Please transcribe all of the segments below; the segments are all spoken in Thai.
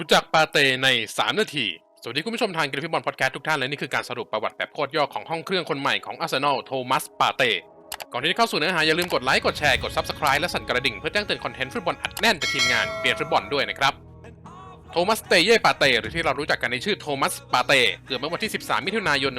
รู้จักปาเต้ใน 3 นาที สวัสดีคุณผู้ชมทางกีฬาฟิบอลพอดแคสต์ทุกท่านและนี่คือการสรุปประวัติแบบโคตรย่อของห้องเครื่องคนใหม่ของอาร์เซนอลโทมัสปาเต้ก่อนที่จะเข้าสู่เนื้อหาอย่าลืมกดไลค์ กดแชร์ กด Subscribe และสั่นกระดิ่งเพื่อแจ้งเตือนคอนเทนต์ฟุตบอลอัดแน่นจากทีมงานเบียร์ฟุตบอลด้วยนะครับ โทมัสเตเย่ปาเตหรือที่เรารู้จักกันในชื่อโทมัสปาเตเกิดเมื่อวันที่ 13 มิถุนายน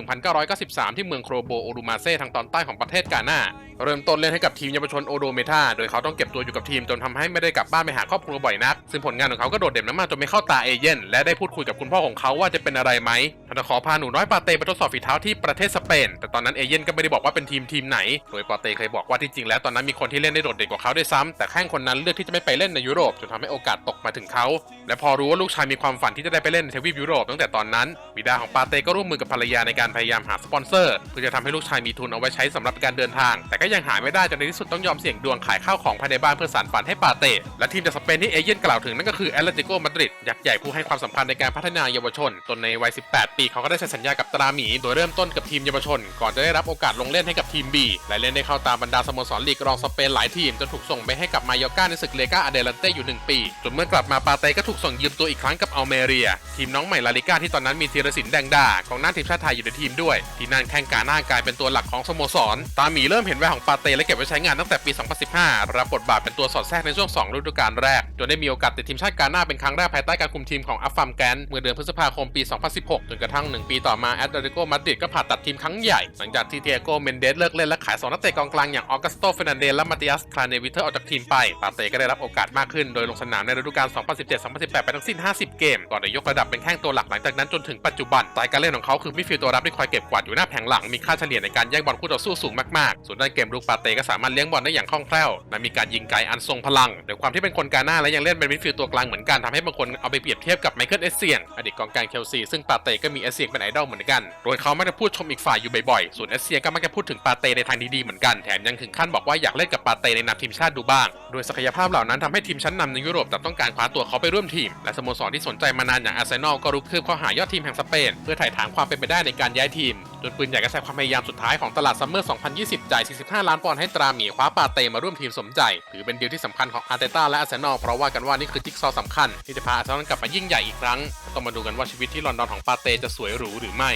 1993 ที่เมืองโครโบโอดูมาเซ่ทางตอนใต้ของประเทศกาหน้า เริ่มต้นเล่นให้กับทีมเยาวชนโอโดเมทาโดยเขาต้องเก็บตัวอยู่กับทีมจนทำให้ไม่ได้กลับบ้านไปหาครอบครัวบ่อยนัก ซึ่งผลงานของเขาก็โดดเด่นมากๆจนไม่เข้าตาเอเย่นและได้พูดคุยกับคุณพ่อของเขาว่าจะเป็นอะไรไหมท่านขอพาหนูน้อยปาเตไปทดสอบฝีเท้าที่ประเทศสเปน แต่ตอนนั้นเอเย่นก็ไม่ได้บอกว่าเป็นทีมทีมไหน โดยปาเตเคยบอกว่าที่จริงแล้วตอนนั้นมีคนที่เล่นได้โดดเด่นกว่าเขาด้วยซ้ำแต่แข้งคนนั้นเลือกที่จะไม่ไปเล่นในยุโรปจนทำให้โอกาสตกมาถึงเขาและพอรู้ว่าลูกชายมีความฝันที่จะได้ไปเล่นในทวีปยุโรปตั้งแต่ตอนนั้นบิดาของปาเต้ก็ร่วมมือกับภรรยาในการพยายามหาสปอนเซอร์เพื่อจะทำให้ลูกชายมีทุนเอาไว้ใช้สำหรับการเดินทาง แต่ก็ยังหาไม่ได้จนในที่สุดต้องยอมเสี่ยงดวงขายข้าวของภายในบ้านเพื่อสานฝันให้ปาเต้และทีมจากสเปนที่เอเย่นกล่าวถึงนั่นก็คือแอตเลติโกมาดริดยักษ์ใหญ่ผู้ให้ความสำคัญในการพัฒนาเยาวชนจนในวัย 18 ปีเขาก็ได้เซ็นสัญญากับตราหมี โดยเริ่มต้นกับทีมเยาวชน ก่อนจะได้รับโอกาสลงเล่นให้กับทีม B และเล่นได้เข้าตามบรรดาสโมสรลีกรองสเปนหลายทีมจนถูกส่งไปให้กับมายอร์กาในศึกเลกาอเดลันเต้อยู่ 1 ปีจนเมื่อกลับมาปาเต้ก็ถูกส่งยืมตัวอีกครั้งกับอัลเมเรีย ทีมน้องใหม่ลาลิก้าที่ตอนนั้นมีธีรศิลป์แดงดากองหน้าทีมชาติไทยอยู่ในทีมด้วย ที่นั่นแข่งกาหน้ากลายเป็นตัวหลักของสโมสร ตาหมีเริ่มเห็นแววของปาเต้และเก็บไว้ใช้งานตั้งแต่ปี 2015 รับบทบาทเป็นตัวสอดแทรกในช่วง 2 ฤดูกาลแรก จนได้มีโอกาสติดทีมชาติกาหน้าเป็นครั้งแรกภายใต้การคุมทีมของอัฟฟามแกนเมื่อเดือนพฤษภาคมปี 2016 จนกระทั่ง 1 ปีต่อมาแอตเลติโกมาดริดก็ผ่าตัดทีมครั้งใหญ่หลังจากที่เทียโกเมนเดสเลิกเล่นและขายสองนักเตะกองกลางอย่างออกัสโตเฟนันเดสและมาติอัสคลาเนวิเทอร์ออกจากทีมไปปาเต้ก็ได้รับโอกาสมากขึ้นโดยลงสนามในฤดูกาล 2017-2018 ไปทั้งสิ้น50 เกม ก่อนจะยกระดับเป็นแข้งตัวหลักหลังจากนั้นจนถึงปัจจุบันสไตล์การเล่นของเขาคือมิดฟิลด์ตัวรับที่คอยเก็บกวาดอยู่หน้าแผงหลังมีค่าเฉลี่ยในการแย่งบอลคู่ต่อสู้สูงมากๆ ส่วนด้านเกมรุกปาเต้ก็สามารถเลี้ยงบอลได้อย่างคล่องแคล่วและมีการยิงไกลอันทรงพลังโดยความที่เป็นคนกาหน้าและยังเล่นเป็นมิดฟิลด์ตัวกลางเหมือนกันทำให้บางคนเอาไปเปรียบเทียบกับไมเคิลเอสเซียงอดีตกองกลางเชลซีซึ่งปาเต้ก็มีเอสเซียงเป็นไอดอลเหมือนกันโดยเขามักจะพูดชมอีกฝ่ายอยู่บ่อยๆส่วนเอสเซียงก็มักจะพูดถึงปาเต้ในทางดีๆเหมือนกันแถมยังถึงขั้นบอกว่าอยากเล่นกับปาเต้ในนามทีมชาติดูบ้าง โดยศักยภาพเหล่านั้นทำให้ทีมชั้นนำในยุโรปต่ต้องการคว้าตัวเขาไปร่วมทีมและสโมสรที่สนใจมานานอย่างอาร์เซนอลก็รุกคืบเข้าหายอดทีมแห่งสเปนเพื่อถ่ายถางความเป็นไปได้ในการย้ายทีม จนปืนใหญ่ก็ใช้ความพยายามสุดท้ายของตลาดซัมเมอร์ 2020 จ่าย 45 ล้านปอนด์ให้ตราหมีคว้าปาเต้มาร่วมทีมสมใจ ถือเป็นดีลที่สำคัญของอาร์เตต้าและอาร์เซนอลเพราะว่ากันว่านี่คือจิ๊กซอว์สำคัญที่จะพาอาร์เซนอลกลับมายิ่งใหญ่อีกครั้งต้องมาดูกันว่าชีวิตที่ลอนดอนของปาเต้จะสวยหรูหรือไม่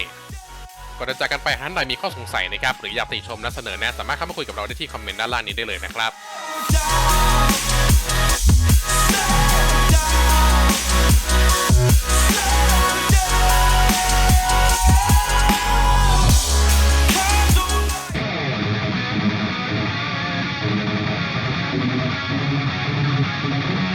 ก่อนจะจากกันไปท่านใดมีข้อสงสัยนะครับหรืออยากติชมและเสนอแนะสามารถเข้ามาคุยกับเราได้ที่คอมเมนต์ด้านล่างนี้ได้เลยนะครับ Música